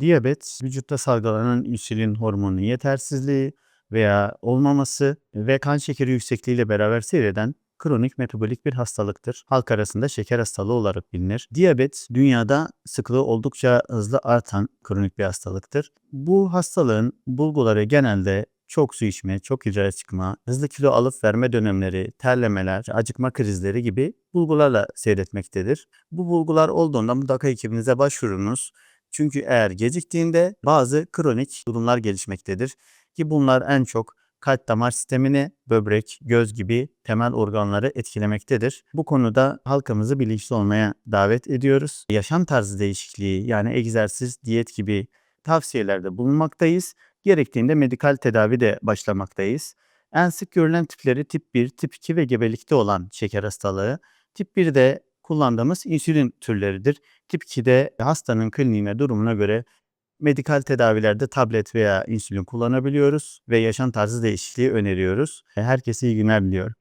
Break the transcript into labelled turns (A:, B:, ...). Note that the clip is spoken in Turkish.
A: Diyabet, vücutta salgılanan insülin hormonunun yetersizliği veya olmaması ve kan şekeri yüksekliğiyle beraber seyreden kronik metabolik bir hastalıktır. Halk arasında şeker hastalığı olarak bilinir. Diyabet dünyada sıklığı oldukça hızlı artan kronik bir hastalıktır. Bu hastalığın bulguları genelde çok su içme, çok idrara çıkma, hızlı kilo alıp verme dönemleri, terlemeler, acıkma krizleri gibi bulgularla seyretmektedir. Bu bulgular olduğunda mutlaka hekiminize başvurunuz. Çünkü eğer geciktiğinde bazı kronik durumlar gelişmektedir ki bunlar en çok kalp damar sistemini, böbrek, göz gibi temel organları etkilemektedir. Bu konuda halkımızı bilinçli olmaya davet ediyoruz. Yaşam tarzı değişikliği yani egzersiz, diyet gibi tavsiyelerde bulunmaktayız. Gerektiğinde medikal tedavi de başlamaktayız. En sık görülen tipleri tip 1, tip 2 ve gebelikte olan şeker hastalığı. Tip 1'de kullandığımız insülin türleridir. Tip 2'de hastanın kliniğine, durumuna göre medikal tedavilerde tablet veya insülin kullanabiliyoruz ve yaşam tarzı değişikliği öneriyoruz. Herkese iyi günler diliyorum.